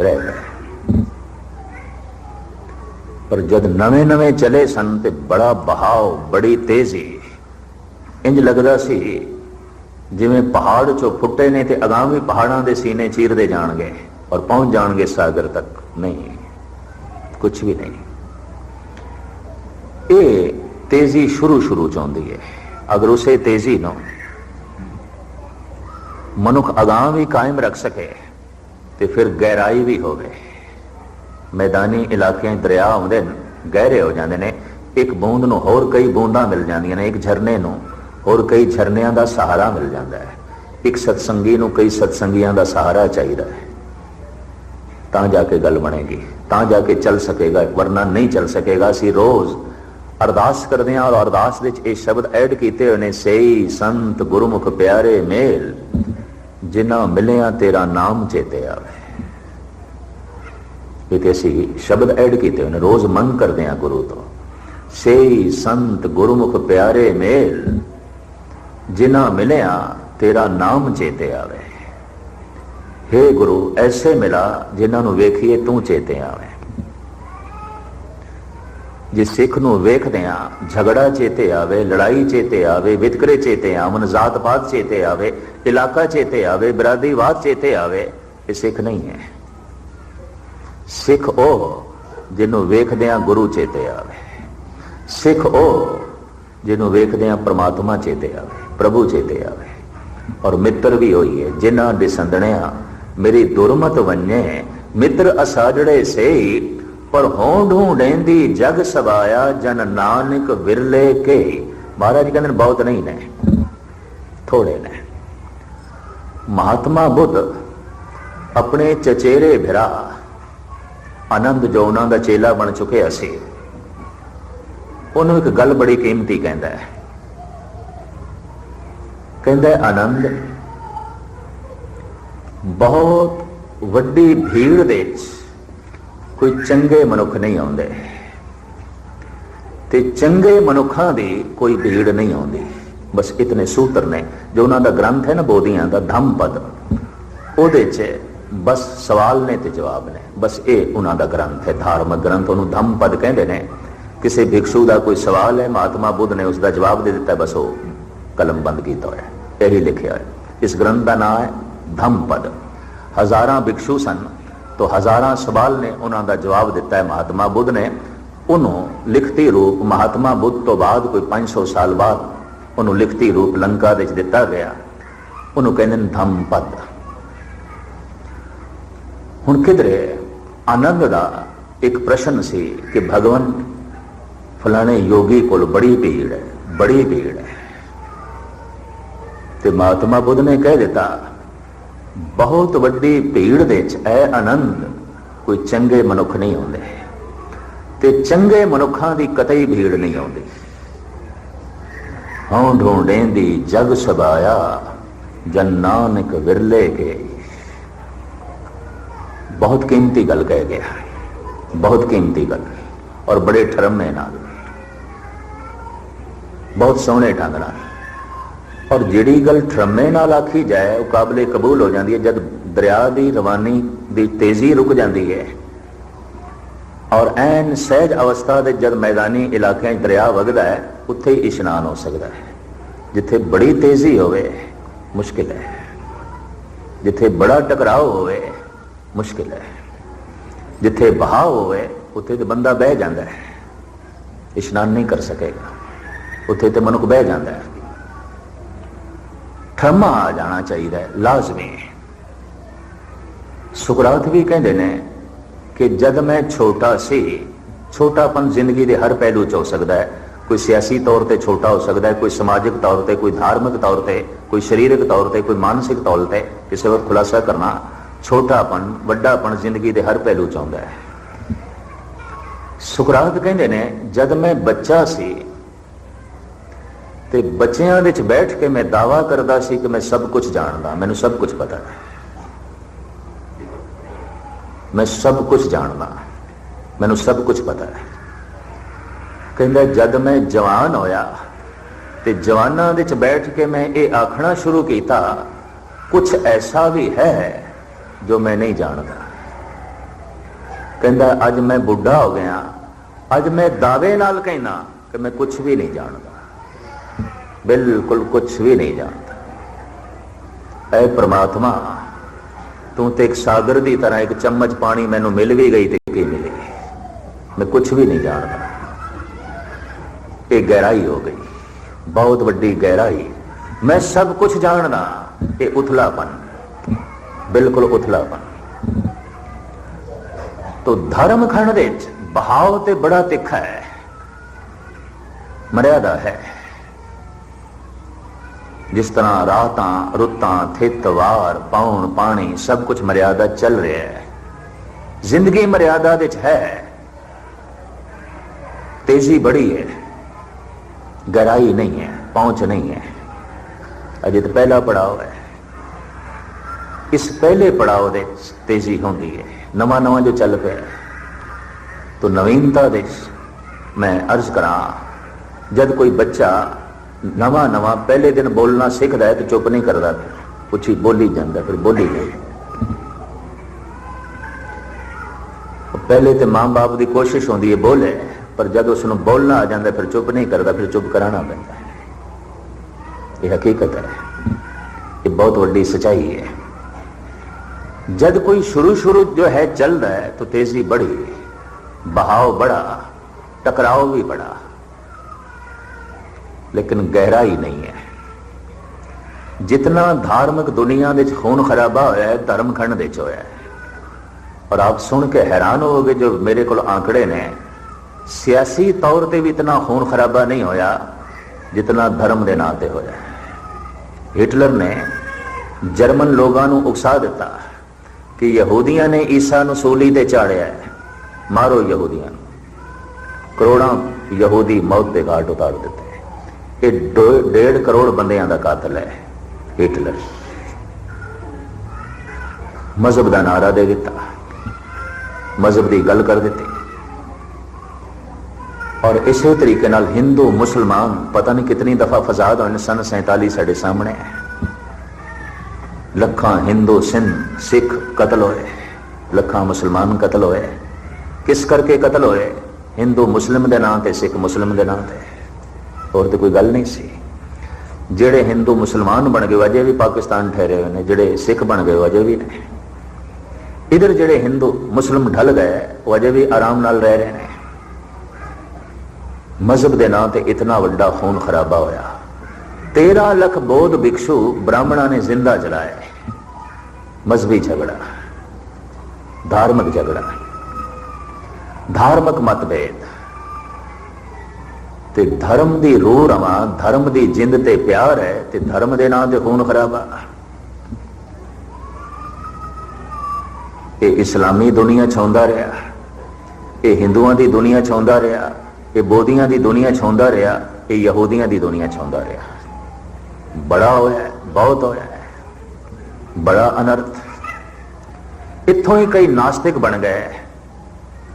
ਰਹਿ ਗਏ। ਪਰ ਜਦ ਨਵੇਂ ਨਵੇਂ ਚਲੇ ਸਨ ਤੇ ਬੜਾ ਬਹਾਵ ਬੜੀ ਤੇਜ਼ੀ। ਇੰਜ ਲੱਗਦਾ ਸੀ ਜਿਵੇਂ ਪਹਾੜ ਚੋਂ ਫੁੱਟੇ ਨੇ ਤੇ ਅਗਾਮੀ ਪਹਾੜਾਂ ਦੇ ਸੀਨੇ ਚੀਰਦੇ ਜਾਣਗੇ ਔਰ ਪਹੁੰਚ ਜਾਣਗੇ ਸਾਗਰ ਤੱਕ। ਨਹੀਂ। ਕੁਝ ਵੀ ਨਹੀਂ। ਇਹ ਤੇਜ਼ੀ ਸ਼ੁਰੂ ਸ਼ੁਰੂ ਚ ਆਉਂਦੀ ਹੈ। ਅਗਰ ਉਸੇ ਤੇਜ਼ੀ ਨੂੰ ਮਨੁੱਖ ਅਗਾਮ ਵੀ ਕਾਇਮ ਰੱਖ ਸਕੇ, ਤੇ ਫਿਰ ਗਹਿਰਾਈ ਵੀ ਹੋਵੇ। ਮੈਦਾਨੀ ਇਲਾਕਿਆਂ, ਦਰਿਆ ਆਉਂਦੇ ਨੇ, ਗਹਿਰੇ ਹੋ ਜਾਂਦੇ ਨੇ। ਇੱਕ ਬੂੰਦ ਨੂੰ ਹੋਰ ਕਈ ਬੂੰਦਾਂ ਮਿਲ ਜਾਂਦੀਆਂ ਨੇ, ਇੱਕ ਝਰਨੇ ਨੂੰ ਹੋਰ ਕਈ ਝਰਨਿਆਂ ਦਾ ਸਹਾਰਾ ਮਿਲ ਜਾਂਦਾ ਹੈ। ਇੱਕ ਸਤਸੰਗੀ ਨੂੰ ਕਈ ਸਤਸੰਗੀਆਂ ਦਾ ਸਹਾਰਾ ਚਾਹੀਦਾ ਹੈ। ਤਾਂ ਜਾ ਕੇ ਗੱਲ ਬਣੇਗੀ, ਤਾਂ ਜਾ ਕੇ ਚੱਲ ਸਕੇਗਾ, ਵਰਨਾ ਨਹੀਂ ਚੱਲ ਸਕੇਗਾ। ਅਸੀਂ ਰੋਜ਼ ਅਰਦਾਸ ਕਰਦੇ ਹਾਂ ਔਰ ਅਰਦਾਸ ਵਿੱਚ ਇਹ ਸ਼ਬਦ ਐਡ ਕੀਤੇ ਹੋਏ ਨੇ ਸਹੀ ਸੰਤ ਗੁਰਮੁਖ ਪਿਆਰੇ ਮੇਲ, ਜਿਨ੍ਹਾਂ ਮਿਲਿਆ ਤੇਰਾ ਨਾਮ ਚੇਤੇ ਆਵੇ। ਇਹ ਤੇ ਅਸੀਂ ਸ਼ਬਦ ਐਡ ਕੀਤੇ ਹੋਏ ਨੇ, ਰੋਜ਼ ਮੰਨ ਕਰਦੇ ਹਾਂ ਗੁਰੂ ਤੋਂ। ਸਹੀ ਸੰਤ ਗੁਰਮੁਖ ਪਿਆਰੇ ਮੇਲ, ਜਿਨ੍ਹਾਂ ਮਿਲਿਆ ਤੇਰਾ ਨਾਮ ਚੇਤੇ ਆਵੇ। हे ਗੁਰੂ, ਐਸੇ ਮਿਲਾ ਜਿਨ੍ਹਾਂ ਨੂੰ ਵੇਖੀਏ ਤੂੰ ਚੇਤੇ ਆਵੇ। ਜੇ ਸਿੱਖ ਨੂੰ ਵੇਖਦੇ ਆ, ਝਗੜਾ ਚੇਤੇ ਆਵੇ, ਲੜਾਈ ਚੇਤੇ ਆਵੇ, ਵਿਤਕਰੇ ਚੇਤੇ ਆਵਨ ਜ਼ਾਤ ਪਾਤ ਚੇਤੇ ਆਵੇ, ਇਲਾਕਾ ਚੇਤੇ ਆਵੇ ਬਰਾਦਰੀਵਾਦ ਚੇਤੇ ਆਵੇ, ਇਹ ਸਿੱਖ ਨਹੀਂ ਹੈ। ਸਿੱਖ ਉਹ ਜਿਹਨੂੰ ਵੇਖਦੇ ਆ ਗੁਰੂ ਚੇਤੇ ਆਵੇ। ਸਿੱਖ ਉਹ ਜਿਹਨੂੰ ਵੇਖਦੇ ਆ ਪ੍ਰਮਾਤਮਾ ਚੇਤੇ ਆਵੇ, ਪ੍ਰਭੂ ਚੇਤੇ ਆਵੇ। ਔਰ ਮਿੱਤਰ ਵੀ ਹੋਈ ਹੈ, ਜਿਨ੍ਹਾਂ ਦੇ ਸੰਦਣਿਆ ਮੇਰੀ ਦੁਰਮਤ ਵੰਨੇ, ਮਿੱਤਰ ਅਸਾਜੜੇ ਸੇ ਪਰ ਹੋਂ ਢੂੰਡੇਂਦੀ ਜਗ ਸਵਾਇਆ ਜਨ ਨਾਨਕ ਵਿਰਲੇ ਕੇ ਮਹਾਰਾਜ ਕਹਿੰਦੇ ਬਹੁਤ ਨਹੀਂ ਨੇ, ਥੋੜੇ ਨੇ। ਮਹਾਤਮਾ ਬੁੱਧ ਆਪਣੇ ਚਚੇਰੇ ਭਰਾ, ਆਨੰਦ ਜੋ ਉਹਨਾਂ ਦਾ ਚੇਲਾ ਬਣ ਚੁੱਕਿਆ ਸੀ ਉਹਨੂੰ ਇੱਕ ਗੱਲ ਬੜੀ ਕੀਮਤੀ ਕਹਿੰਦਾ ਹੈ। ਕਹਿੰਦਾ ਆਨੰਦ ਬਹੁਤ ਵੱਡੀ ਭੀੜ ਦੇ ਵਿੱਚ ਕੋਈ ਚੰਗੇ ਮਨੁੱਖ ਨਹੀਂ ਆਉਂਦੇ ਤੇ ਚੰਗੇ ਮਨੁੱਖਾਂ ਦੀ ਕੋਈ ਭੀੜ ਨਹੀਂ ਆਉਂਦੀ। ਬਸ ਇਤਨੇ ਸੂਤਰ ਨੇ। ਜੋ ਉਹਨਾਂ ਦਾ ਗ੍ਰੰਥ ਹੈ ਨਾ ਬੋਧੀਆਂ ਦਾ ਧੰਮਪਦ, ਉਹਦੇ 'ਚ ਬਸ ਸਵਾਲ ਨੇ ਤੇ ਜਵਾਬ ਨੇ। ਬਸ ਇਹ ਉਹਨਾਂ ਦਾ ਗ੍ਰੰਥ ਹੈ, ਧਾਰਮਿਕ ਗ੍ਰੰਥ। ਉਹਨੂੰ ਧੰਮਪਦ ਕਹਿੰਦੇ ਨੇ। ਕਿਸੇ ਭਿਕਸ਼ੂ ਦਾ ਕੋਈ ਸਵਾਲ ਹੈ, ਮਹਾਤਮਾ ਬੁੱਧ ਨੇ ਉਸ ਦਾ ਜਵਾਬ ਦੇ ਦਿੱਤਾ, ਬਸ ਉਹ ਕਲਮ ਬੰਦ ਕੀਤਾ ਹੋਇਆ ਇਹੀ ਲਿਖਿਆ ਹੈ। ਇਸ ਗ੍ਰੰਥ ਦਾ ਨਾਮ ਹੈ ਧੰਮਪਦ ਹਜ਼ਾਰਾਂ ਭਿਕਸ਼ੂ ਸਨ, ਤੋਂ ਹਜ਼ਾਰਾਂ ਸਵਾਲ ਨੇ ਉਹਨਾਂ ਦਾ ਜਵਾਬ ਦਿੱਤਾ ਹੈ ਮਹਾਤਮਾ ਬੁੱਧ ਨੇ। ਉਹਨੂੰ ਲਿਖਤੀ ਰੂਪ ਮਹਾਤਮਾ ਬੁੱਧ ਤੋਂ ਬਾਅਦ ਕੋਈ 500 ਸਾਲ ਬਾਅਦ ਉਹਨੂੰ ਲਿਖਤੀ ਰੂਪ ਲੰਕਾ ਵਿੱਚ ਦਿੱਤਾ ਗਿਆ। ਉਹਨੂੰ ਕਹਿੰਦੇ ਨੇ ਧੰਮਪਦ ਹੁਣ ਕਿਧਰੇ ਆਨੰਦ ਦਾ ਇੱਕ ਪ੍ਰਸ਼ਨ ਸੀ ਕਿ ਭਗਵਾਨ ਫਲਾਣੇ ਯੋਗੀ ਕੋਲ ਬੜੀ ਭੀੜ ਹੈ, ਬੜੀ ਭੀੜ ਹੈ। ਤੇ ਮਹਾਤਮਾ ਬੁੱਧ ਨੇ ਕਹਿ ਦਿੱਤਾ ਬਹੁਤ ਵੱਡੀ ਭੀੜ ਦੇ ਵਿੱਚ ਇਹ ਆਨੰਦ ਕੋਈ ਚੰਗੇ ਮਨੁੱਖ ਨਹੀਂ ਆਉਂਦੇ ਤੇ ਚੰਗੇ ਮਨੁੱਖਾਂ ਦੀ ਕਤਈ ਭੀੜ ਨਹੀਂ ਆਉਂਦੀ। ਹਉ ਦੀ ਜਗ ਸਬਾਇਆ ਜਨ ਨਾਨਕ ਵਿਰਲੇ ਕੇ। ਬਹੁਤ ਕੀਮਤੀ ਗੱਲ ਕਹਿ ਗਿਆ ਬਹੁਤ ਕੀਮਤੀ ਗੱਲ। ਔਰ ਬੜੇ ਠਰਮੇ ਨਾਲ। ਬਹੁਤ ਸੋਹਣੇ ਢੰਗ ਨਾਲ। ਔਰ ਜਿਹੜੀ ਗੱਲ ਠਰਮੇ ਨਾਲ ਆਖੀ ਜਾਏ, ਉਹ ਕਾਬਲੇ ਕਬੂਲ ਹੋ ਜਾਂਦੀ ਹੈ, ਜਦ ਦਰਿਆ ਦੀ ਰਵਾਨੀ ਦੀ ਤੇਜ਼ੀ ਰੁਕ ਜਾਂਦੀ ਹੈ। ਔਰ ਐਨ ਸਹਿਜ ਅਵਸਥਾ ਦੇ ਜਦ ਮੈਦਾਨੀ ਇਲਾਕਿਆਂ 'ਚ ਦਰਿਆ ਵਗਦਾ ਹੈ, ਉੱਥੇ ਹੀ ਇਸ਼ਨਾਨ ਹੋ ਸਕਦਾ ਹੈ। ਜਿੱਥੇ ਬੜੀ ਤੇਜ਼ੀ ਹੋਵੇ, ਮੁਸ਼ਕਿਲ ਹੈ। ਜਿੱਥੇ ਬੜਾ ਟਕਰਾਅ ਹੋਵੇ, ਮੁਸ਼ਕਿਲ ਹੈ। ਜਿੱਥੇ ਬਹਾਅ ਹੋਵੇ, ਉੱਥੇ ਤੇ ਬੰਦਾ ਬਹਿ ਜਾਂਦਾ ਹੈ। ਇਸ਼ਨਾਨ ਨਹੀਂ ਕਰ ਸਕੇਗਾ। ਉੱਥੇ ਤੇ ਮਨੁੱਖ ਬਹਿ ਜਾਂਦਾ ਹੈ। ਠਰਮਾ ਆ ਜਾਣਾ ਚਾਹੀਦਾ ਹੈ, ਲਾਜ਼ਮੀ ਸੁਕਰਾਤ ਵੀ ਕਹਿੰਦੇ ਨੇ ਕਿ ਜਦ ਮੈਂ ਛੋਟਾ ਸੀ, ਛੋਟਾਪਨ ਜ਼ਿੰਦਗੀ ਦੇ ਹਰ ਪਹਿਲੂ 'ਚ ਹੋ ਸਕਦਾ ਹੈ। ਕੋਈ ਸਿਆਸੀ ਤੌਰ ਤੇ ਛੋਟਾ ਹੋ ਸਕਦਾ ਹੈ, ਕੋਈ ਸਮਾਜਿਕ ਤੌਰ ਤੇ, ਕੋਈ ਧਾਰਮਿਕ ਤੌਰ ਤੇ, ਕੋਈ ਸਰੀਰਕ ਤੌਰ ਤੇ, ਕੋਈ ਮਾਨਸਿਕ ਤੌਰ ਤੇ ਕਿਸੇ ਵਕਤ ਖੁਲਾਸਾ ਕਰਨਾ ਛੋਟਾਪਨ, ਵੱਡਾਪਨ ਜ਼ਿੰਦਗੀ ਦੇ ਹਰ ਪਹਿਲੂ 'ਚ ਆਉਂਦਾ ਹੈ। ਸੁਕਰਾਤ ਕਹਿੰਦੇ ਨੇ, ਜਦ ਮੈਂ ਬੱਚਾ ਸੀ ਤੇ ਬੱਚਿਆਂ ਵਿੱਚ ਬੈਠ ਕੇ ਮੈਂ ਦਾਵਾ ਕਰਦਾ ਸੀ ਕਿ ਮੈਂ ਸਭ ਕੁਝ ਜਾਣਦਾ, ਮੈਨੂੰ ਸਭ ਕੁਝ ਪਤਾ ਹੈ। ਮੈਂ ਸਭ ਕੁਝ ਜਾਣਦਾ, ਮੈਨੂੰ ਸਭ ਕੁਝ ਪਤਾ ਹੈ। ਕਹਿੰਦਾ, ਜਦ ਮੈਂ ਜਵਾਨ ਹੋਇਆ ਤੇ ਜਵਾਨਾਂ ਵਿੱਚ ਬੈਠ ਕੇ ਮੈਂ ਇਹ ਆਖਣਾ ਸ਼ੁਰੂ ਕੀਤਾ ਕੁਝ ਐਸਾ ਵੀ ਹੈ ਜੋ ਮੈਂ ਨਹੀਂ ਜਾਣਦਾ। ਕਹਿੰਦਾ, ਅੱਜ ਮੈਂ ਬੁੱਢਾ ਹੋ ਗਿਆ, ਅੱਜ ਮੈਂ ਦਾਅਵੇ ਨਾਲ ਕਹਿਣਾ ਕਿ ਮੈਂ ਕੁਝ ਵੀ ਨਹੀਂ ਜਾਣਦਾ। ਬਿਲਕੁਲ ਕੁਝ ਵੀ ਨਹੀਂ ਜਾਣਦਾ। ਐ ਪ੍ਰਮਾਤਮਾ, ਤੂੰ ਤੇ ਇੱਕ ਸਾਗਰ ਦੀ ਤਰ੍ਹਾਂ ਇੱਕ ਚਮਚ ਪਾਣੀ ਮੈਨੂੰ ਮਿਲ ਵੀ ਗਈ ਤੇ ਕੀ ਮਿਲੇ? ਮੈਂ ਕੁਝ ਵੀ ਨਹੀਂ ਜਾਣਦਾ। ਇਹ ਗਹਿਰਾਈ ਹੋ ਗਈ, ਬਹੁਤ ਵੱਡੀ ਗਹਿਰਾਈ। ਮੈਂ ਸਭ ਕੁਝ ਜਾਣਦਾ, ਇਹ ਉਥਲਾਪਨ, ਬਿਲਕੁਲ ਉਥਲਾਪਨ। ਤੋ ਧਰਮ ਖੰਡ ਦੇ ਵਿੱਚ ਬਹਾਵ ਤੇ ਬੜਾ ਤਿੱਖਾ ਹੈ। ਮਰਿਆਦਾ ਹੈ। ਜਿਸ ਤਰ੍ਹਾਂ ਰਾਤਾਂ, ਰੁੱਤਾਂ ਥਿੱਤਵਾਰ ਪਾਉਣ ਪਾਣੀ ਸਭ ਕੁਝ ਮਰਿਆਦਾ ਚੱਲ ਰਿਹਾ ਹੈ। ਜ਼ਿੰਦਗੀ ਮਰਿਆਦਾ ਵਿੱਚ ਹੈ। ਤੇਜ਼ੀ ਬੜੀ ਹੈ। ਗਹਿਰਾਈ ਨਹੀਂ ਹੈ, ਪਹੁੰਚ ਨਹੀਂ ਹੈ। ਅਜੇ ਤਾਂ ਪਹਿਲਾ ਪੜਾਅ ਹੈ। ਇਸ ਪਹਿਲੇ ਪੜਾਅ ਦੇ ਤੇਜ਼ੀ ਹੁੰਦੀ ਹੈ। ਨਵਾਂ ਨਵਾਂ ਜੋ ਚੱਲ ਪਿਆ ਤੋ ਨਵੀਨਤਾ ਦੇ ਮੈਂ ਅਰਜ਼ ਕਰਾਂ, ਜਦ ਕੋਈ ਬੱਚਾ ਨਵਾਂ ਨਵਾਂ, ਪਹਿਲੇ ਦਿਨ ਬੋਲਣਾ ਸਿੱਖਦਾ ਤੇ ਚੁੱਪ ਨਹੀਂ ਕਰਦਾ। ਉੱਚੀ ਬੋਲੀ ਜਾਂਦਾ, ਫਿਰ ਬੋਲੀ ਨਹੀਂ ਪਹਿਲੇ ਤੇ ਮਾਂ-ਬਾਪ ਦੀ ਕੋਸ਼ਿਸ਼ ਹੁੰਦੀ ਹੈ, ਬੋਲੇ। ਪਰ ਜਦ ਉਸ ਨੂੰ ਬੋਲਣਾ ਆ ਜਾਂਦਾ, ਫਿਰ ਚੁੱਪ ਨਹੀਂ ਕਰਦਾ, ਫਿਰ ਚੁੱਪ ਕਰਾਣਾ ਪੈਂਦਾ। ਇਹ ਹਕੀਕਤ ਹੈ। ਇਹ ਬਹੁਤ ਵੱਡੀ ਸਚਾਈ ਹੈ। ਜਦ ਕੋਈ ਸ਼ੁਰੂ ਸ਼ੁਰੂ ਜੋ ਹੈ, ਚੱਲਦਾ ਹੈ, ਤਾਂ ਤੇਜ਼ੀ ਬੜੀ। ਬਹਾव ਬੜਾ, ਟਕਰਾਓ ਵੀ ਬੜਾ। ਲੇਕਿਨ ਗਹਿਰਾਈ ਨਹੀਂ ਹੈ। ਜਿਤਨਾ ਧਾਰਮਿਕ ਦੁਨੀਆ ਵਿੱਚ ਖੂਨ ਖਰਾਬਾ ਹੋਇਆ ਹੈ, ਧਰਮ ਖੰਡ ਦੇ ਵਿੱਚ ਹੋਇਆ ਹੈ। ਔਰ ਆਪ ਸੁਣ ਕੇ ਹੈਰਾਨ ਹੋਗੇ ਜੋ ਮੇਰੇ ਕੋਲ ਆંકੜੇ ਨੇ, ਸਿਆਸੀ ਤੌਰ ਤੇ ਵੀ ਇਤਨਾ ਖੂਨ ਖਰਾਬਾ ਨਹੀਂ ਹੋਇਆ ਜਿਤਨਾ ਧਰਮ ਦੇ ਨਾਂ ਤੇ ਹੋਇਆ ਹਿਟਲਰ ਨੇ ਜਰਮਨ ਲੋਕਾਂ ਨੂੰ ਉਕਸਾ ਦਿੱਤਾ ਕਿ ਯਹੂਦੀਆਂ ਨੇ ਈਸਾ ਨੂੰ ਸੂਲੀ ਤੇ ਚਾੜਿਆ ਮਾਰੋ ਯਹੂਦੀਆਂ ਨੂੰ। ਕਰੋੜਾਂ ਯਹੂਦੀ ਮੌਤ ਦੇ ਘਾਟ ਉਤਾਰ ਦਿੱਤੇ। ਇਹ ਡੋ- ਡੇਢ ਕਰੋੜ ਬੰਦਿਆਂ ਦਾ ਕਾਤਲ ਹੈ, ਹਿਟਲਰ। ਮਜ਼ਹਬ ਦਾ ਨਾਰਾ ਦੇ ਦਿੱਤਾ। ਮਜ਼ਹਬ ਦੀ ਗੱਲ ਕਰ ਦਿੱਤੀ। ਔਰ ਇਸੇ ਤਰੀਕੇ ਨਾਲ ਹਿੰਦੂ, ਮੁਸਲਮਾਨ, ਪਤਾ ਨਹੀਂ ਕਿਤਨੀ ਦਫਾ ਫਸਾਦ ਹੋਏ ਸਨ 47 ਸਾਡੇ ਸਾਹਮਣੇ। ਹੈ ਲੱਖਾਂ ਹਿੰਦੂ, ਸਿੰਧ, ਸਿੱਖ ਕਤਲ ਹੋਏ। ਲੱਖਾਂ ਮੁਸਲਮਾਨ ਕਤਲ ਹੋਏ। ਕਿਸ ਕਰਕੇ ਕਤਲ ਹੋਏ? ਹਿੰਦੂ ਮੁਸਲਿਮ ਦੇ ਨਾਂ ਤੇ, ਸਿੱਖ ਮੁਸਲਿਮ ਦੇ ਨਾਂ ਤੇ। ਹੋਰ ਤੇ ਕੋਈ ਗੱਲ ਨਹੀਂ ਸੀ। ਜਿਹੜੇ ਹਿੰਦੂ ਮੁਸਲਮਾਨ ਬਣ ਗਏ, ਅਜੇ ਵੀ ਪਾਕਿਸਤਾਨ ਠਹਿਰੇ ਹੋਏ ਨੇ, ਜਿਹੜੇ ਸਿੱਖ ਬਣ ਗਏ ਅਜੇ ਵੀ ਨੇ। ਇਧਰ ਜਿਹੜੇ ਹਿੰਦੂ ਮੁਸਲਿਮ ਢਲ ਗਏ, ਉਹ ਅਜੇ ਵੀ ਆਰਾਮ ਨਾਲ ਰਹਿ ਰਹੇ ਨੇ। ਮਜ਼ਹਬ ਦੇ ਨਾਂ ਤੇ ਇਤਨਾ ਵੱਡਾ ਖੂਨ ਖਰਾਬਾ ਹੋਇਆ। 13 ਲੱਖ ਬੋਧ ਭਿਕਸ਼ੂ ਬ੍ਰਾਹਮਣਾਂ ਨੇ ਜ਼ਿੰਦਾ ਜਲਾਏ। ਮਜ਼ਹਬੀ ਝਗੜਾ, ਧਾਰਮਿਕ ਝਗੜਾ, ਧਾਰਮਿਕ ਮਤਭੇਦ। ਤੇ ਧਰਮ ਦੀ ਰੂਹ ਰਵਾ, ਧਰਮ ਦੀ ਜਿੰਦ ਤੇ ਪਿਆਰ ਹੈ ਤੇ ਧਰਮ ਦੇ ਨਾਂ ਤੇ ਖੂਨ ਖਰਾਬਾ। ਇਹ ਇਸਲਾਮੀ ਦੁਨੀਆ ਛਾਉਂਦਾ ਰਿਹਾ। ਇਹ ਹਿੰਦੂਆਂ ਦੀ ਦੁਨੀਆ ਚ ਰਿਹਾ, ਇਹ ਬੋਧੀਆਂ ਦੀ ਦੁਨੀਆ ਚ ਰਿਹਾ, ਇਹ ਯਹੂਦੀਆਂ ਦੀ ਦੁਨੀਆ ਚ ਰਿਹਾ। ਬੜਾ ਹੋਇਆ, ਬਹੁਤ ਹੋਇਆ, ਬੜਾ ਅਨਰਥ। ਇੱਥੋਂ ਹੀ ਕਈ ਨਾਸਤਿਕ ਬਣ ਗਏ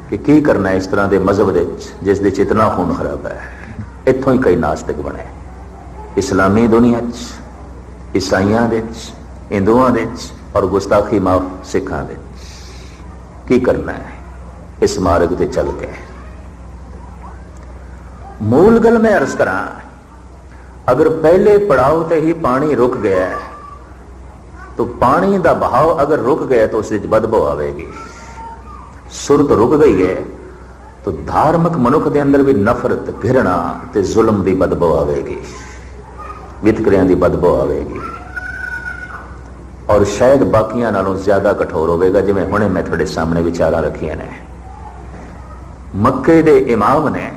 ਕਿ ਕੀ ਕਰਨਾ ਇਸ ਤਰ੍ਹਾਂ ਦੇ ਮਜ਼ਹਬ ਦੇ ਵਿੱਚ, ਜਿਸ ਦੇ ਚ ਖੂਨ ਖਰਾਬ ਹੈ। इतों ही कई नास्तिक बने। इस्लामी दुनिया ईसाइया ਈਸਾਈਆਂ ਦੇ 'ਚ ਹਿੰਦੂਆਂ ਦੇ 'ਚ ਔਰ ਗੁਸਤਾਖੀ ਮਾਫ ਸਿੱਖਾਂ ਦੇ ਕੀ ਕਰਨਾ मूल गल मैं अर्ज़ करा, अगर पहले पड़ाव से ही पानी रुक गया है तो पानी का बहाव अगर रुक गया तो उस बदबो आएगी सुरत रुक गई है ਤਾਂ ਧਾਰਮਿਕ ਮਨੁੱਖ ਦੇ ਅੰਦਰ ਵੀ ਨਫ਼ਰਤ, ਘਿਰਣਾ ਤੇ ਜ਼ੁਲਮ ਦੀ ਬਦਬੂ ਆਵੇਗੀ। ਵਿਤਕਰਿਆਂ ਦੀ ਬਦਬੂ ਆਵੇਗੀ। ਔਰ ਸ਼ਾਇਦ ਬਾਕੀਆਂ ਨਾਲੋਂ ਜ਼ਿਆਦਾ ਕਠੋਰ ਹੋਵੇਗਾ, ਜਿਵੇਂ ਹੁਣੇ ਮੈਂ ਤੁਹਾਡੇ ਸਾਹਮਣੇ ਵਿਚਾਰਾਂ ਰੱਖੀਆਂ ਨੇ। ਮੱਕੇ ਦੇ ਇਮਾਮ ਨੇ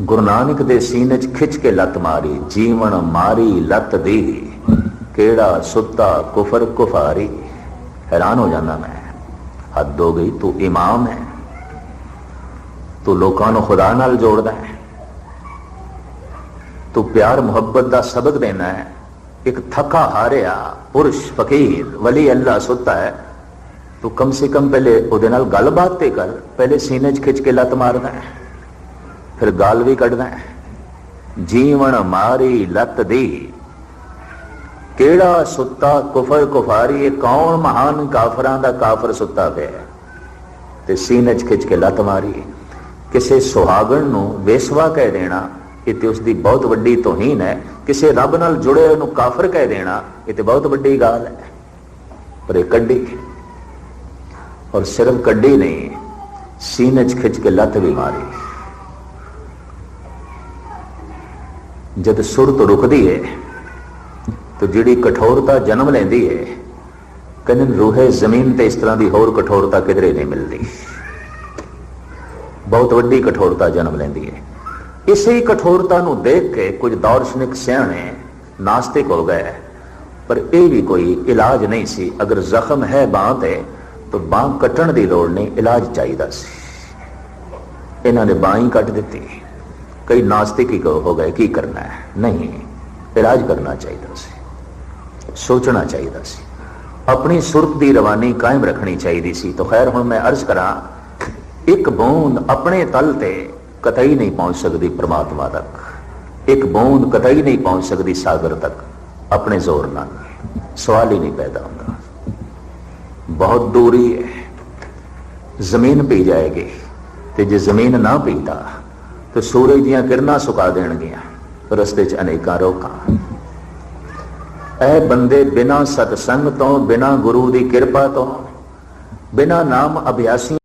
ਗੁਰੂ ਨਾਨਕ ਦੇ ਸੀਨੇ 'ਚ ਖਿੱਚ ਕੇ ਲੱਤ ਮਾਰੀ, ਜੀਵਨ ਮਾਰੀ ਲੱਤ ਦੀ, ਕਿਹੜਾ ਸੁੱਤਾ ਕੁਫਰ ਕੁਫਾਰੀ। ਹੈਰਾਨ ਹੋ ਜਾਂਦਾ ਮੈਂ। ਹੱਦ ਹੋ ਗਈ, ਤੂੰ ਇਮਾਮ ਹੈ। ਤੂੰ ਲੋਕਾਂ ਨੂੰ ਖੁਦਾ ਨਾਲ ਜੋੜਦਾ ਹੈ। ਤੂੰ ਪਿਆਰ, ਮੁਹੱਬਤ ਦਾ ਸਬਕ ਦੇਣਾ ਹੈ। ਇੱਕ ਥੱਕਾ ਹਾਰਿਆ ਪੁਰਸ਼ ਫਕੀਰ, ਵਲੀ ਅੱਲਾ ਸੁੱਤਾ ਹੈ। ਤੂੰ ਕਮ ਸੇ ਕਮ ਪਹਿਲੇ ਉਹਦੇ ਨਾਲ ਗੱਲਬਾਤ ਤੇ ਕਰ, ਪਹਿਲੇ ਸੀਨੇ 'ਚ ਖਿੱਚ ਕੇ ਲੱਤ ਮਾਰਦਾ ਹੈ। ਫਿਰ ਗਾਲ ਵੀ ਕੱਢਦਾ ਹੈ। ਜੀਵਨ ਮਾਰੀ ਲੱਤ ਦੀ। ਕਿਹੜਾ ਸੁੱਤਾ ਕੁਫਰ ਕੁਫਾਰੀ ਇਹ ਕੌਣ ਮਹਾਨ ਕਾਫਰਾਂ ਦਾ ਕਾਫਰ ਸੁੱਤਾ ਪਿਆ ਤੇ ਸੀਨੇ 'ਚ ਖਿੱਚ ਕੇ ਲੱਤ ਮਾਰੀ। ਕਿਸੇ ਸੁਹਾਗਣ ਨੂੰ ਵੇਸਵਾ ਕਹਿ ਦੇਣਾ, ਇਹ ਤੇ ਉਸ ਦੀ ਬਹੁਤ ਵੱਡੀ ਤੋਹੀਨ ਹੈ। ਕਿਸੇ ਰੱਬ ਨਾਲ ਜੁੜੇ ਹੋਏ ਨੂੰ ਕਾਫਰ ਕਹਿ ਦੇਣਾ, ਇਹ ਤੇ ਬਹੁਤ ਵੱਡੀ ਗੱਲ ਹੈ। ਪਰ ਇਹ ਕੱਢੀ। ਔਰ ਸਿਰਫ ਕੱਢੀ ਨਹੀਂ ਸੀਨੇ 'ਚ ਖਿੱਚ ਕੇ ਲੱਤ ਵੀ ਮਾਰੀ। ਜਦ ਸੁਰਤ ਰੁਕਦੀ ਹੈ ਤਾਂ ਜਿਹੜੀ ਕਠੋਰਤਾ ਜਨਮ ਲੈਂਦੀ ਹੈ ਕਹਿੰਦੇ ਰੂਹੇ ਜ਼ਮੀਨ ਤੇ ਇਸ ਤਰ੍ਹਾਂ ਦੀ ਹੋਰ ਕਠੋਰਤਾ ਕਿਧਰੇ ਨਹੀਂ ਮਿਲਦੀ। ਬਹੁਤ ਵੱਡੀ ਕਠੋਰਤਾ ਜਨਮ ਲੈਂਦੀ ਹੈ। ਇਸੇ ਕਠੋਰਤਾ ਨੂੰ ਦੇਖ ਕੇ ਕੁਝ ਦਾਰਸ਼ਨਿਕ ਸਿਆਣੇ ਨਾਸਤਿਕ ਹੋ ਗਏ। ਪਰ ਇਹ ਵੀ ਕੋਈ ਇਲਾਜ ਨਹੀਂ ਸੀ। ਅਗਰ ਜ਼ਖਮ ਹੈ ਬਾਂਹ ਤੇ, ਤਾਂ ਬਾਂਹ ਕੱਟਣ ਦੀ ਲੋੜ ਨਹੀਂ, ਇਲਾਜ ਚਾਹੀਦਾ ਸੀ। ਇਹਨਾਂ ਨੇ ਬਾਂਹ ਹੀ ਕੱਟ ਦਿੱਤੀ। ਕਈ ਨਾਸਤਿਕ ਹੀ ਹੋ ਗਏ, ਕੀ ਕਰਨਾ ਹੈ? ਨਹੀਂ, ਇਲਾਜ ਕਰਨਾ ਚਾਹੀਦਾ ਸੀ। ਸੋਚਣਾ ਚਾਹੀਦਾ ਸੀ। ਆਪਣੀ ਸੁਰਤ ਦੀ ਰਵਾਨੀ ਕਾਇਮ ਰੱਖਣੀ ਚਾਹੀਦੀ ਸੀ। ਤਾਂ ਖੈਰ ਹੁਣ ਮੈਂ ਅਰਜ਼ ਕਰਾਂ ਇੱਕ ਬੂੰਦ ਆਪਣੇ ਤਲ ਤੇ ਕਤਈ ਨਹੀਂ ਪਹੁੰਚ ਸਕਦੀ ਪ੍ਰਮਾਤਮਾ ਤੱਕ। ਇੱਕ ਬੂੰਦ ਕਤਈ ਨਹੀਂ ਪਹੁੰਚ ਸਕਦੀ ਸਾਗਰ ਤੱਕ। ਆਪਣੇ ਜ਼ੋਰ ਨਾਲ। ਸਵਾਲ ਹੀ ਨਹੀਂ ਪੈਦਾ ਹੁੰਦਾ। ਬਹੁਤ ਦੂਰੀ ਹੈ। ਜ਼ਮੀਨ ਪੀ ਜਾਏਗੀ। ਤੇ ਜੇ ਜ਼ਮੀਨ ਨਾ ਪੀਤਾ ਤੇ ਸੂਰਜ ਦੀਆਂ ਕਿਰਨਾਂ ਸੁਕਾ ਦੇਣਗੀਆਂ। ਰਸਤੇ 'ਚ ਅਨੇਕਾਂ ਰੋਕਾਂ। ਐ ਬੰਦੇ ਬਿਨਾ ਸਤਸੰਗ ਤੋਂ, ਬਿਨਾ ਗੁਰੂ ਦੀ ਕਿਰਪਾ ਤੋਂ, ਬਿਨਾ ਨਾਮ ਅਭਿਆਸੀ